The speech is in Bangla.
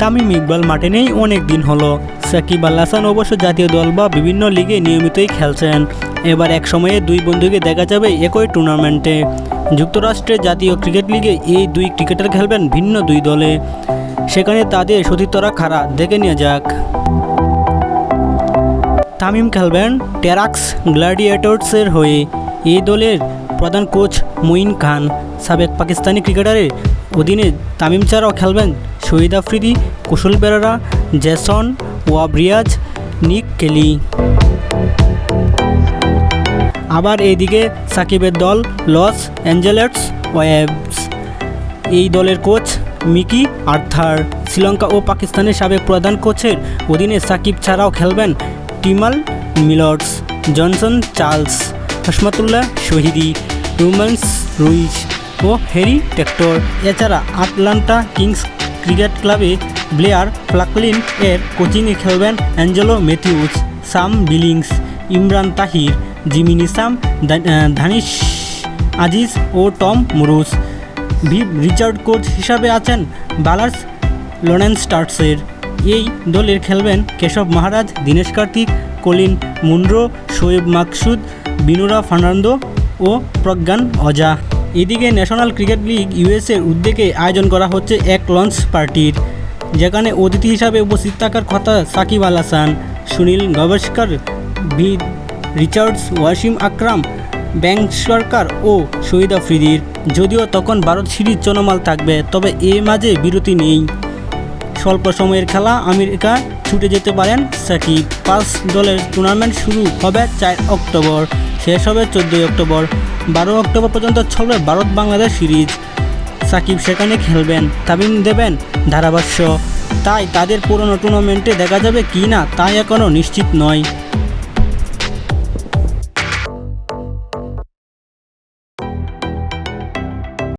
তামিম ইকবাল মাঠে নেই অনেক দিন হলো। সাকিব আল হাসান অবশ্য জাতীয় দল বা বিভিন্ন লিগে নিয়মিতই খেলছেন। এবার এক সময়ে দুই বন্ধুকে দেখা যাবে একই টুর্নামেন্টে। যুক্তরাষ্ট্রের জাতীয় ক্রিকেট লিগে এই দুই ক্রিকেটার খেলবেন ভিন্ন দুই দলে। সেখানে তাদের সতীর্থরা খাড়া, দেখে নিয়ে যাক। তামিম খেলবেন টেরাক্স গ্ল্যাডিয়েটর্সের হয়ে। এই দলের প্রধান কোচ মুইন খান, সাবেক পাকিস্তানি ক্রিকেটারের অধীনে তামিম ছাড়াও খেলবেন শহীদ আফ্রিদি কুশল বেরারা, জেসন ওয়াবরিয়াজ নিক কেলি। আবার এইদিকে সাকিবের দল, লস অ্যাঞ্জেলেটস ওয়েবস। এই দলের কোচ মিকি আর্থার। শ্রীলঙ্কা ও পাকিস্তানের সাবেক প্রধান কোচের অধীনে সাকিব ছাড়াও খেলবেন Tymal Mills, Johnson Charles Hashmatullah Shahidi, রুমেন্স Ruiz ও হ্যারি টেক্টর। এছাড়া আটলান্টা কিংস ক্রিকেট ক্লাবে ব্লেয়ার ফ্লাকলিন এর কোচিংয়ে খেলবেন Angelo Mathews, Sam Billings, Imran Tahir Jimmy Neesham Danish Aziz ও Tom Moores. Viv Richard coach হিসাবে আছেন বালার্স লরেন্স স্টার্টসের এই দলের খেলবেন কেশব মহারাজ, দীনেশ কার্তিক, কলিন মুন্ড্রো শোয়েব মাকসুদ, বিনুরা ফার্নান্দো ও প্রজ্ঞান অজা। এদিকে ন্যাশনাল ক্রিকেট লিগ ইউএসএর উদ্যোগে আয়োজন করা হচ্ছে এক লঞ্চ পার্টির, যেখানে অতিথি হিসাবে উপস্থিত থাকার কথা সাকিব আল হাসান, সুনীল গাভাস্কর ভি রিচার্ডস, ওয়াসিম আকরাম, ব্যাংক সরকার ও শহীদ আফ্রিদির। যদিও তখন ভারত সিরিজ জনমাল থাকবে, তবে এ মাঝে বিরতি নেই। স্বল্প সময়ের খেলা আমেরিকা ছুটে যেতে পারেন সাকিব। পাঁচ দলের টুর্নামেন্ট শুরু হবে চার অক্টোবর। শেষ হবে চোদ্দোই অক্টোবর। বারো অক্টোবর পর্যন্ত চলবে ভারত বাংলাদেশ সিরিজ। সাকিব সেখানে খেলবেন, তামিম দেবেন ধারাভাষ্য। তাই তাদের পুরনো টুর্নামেন্টে দেখা যাবে কি না তাই এখনও নিশ্চিত নয়।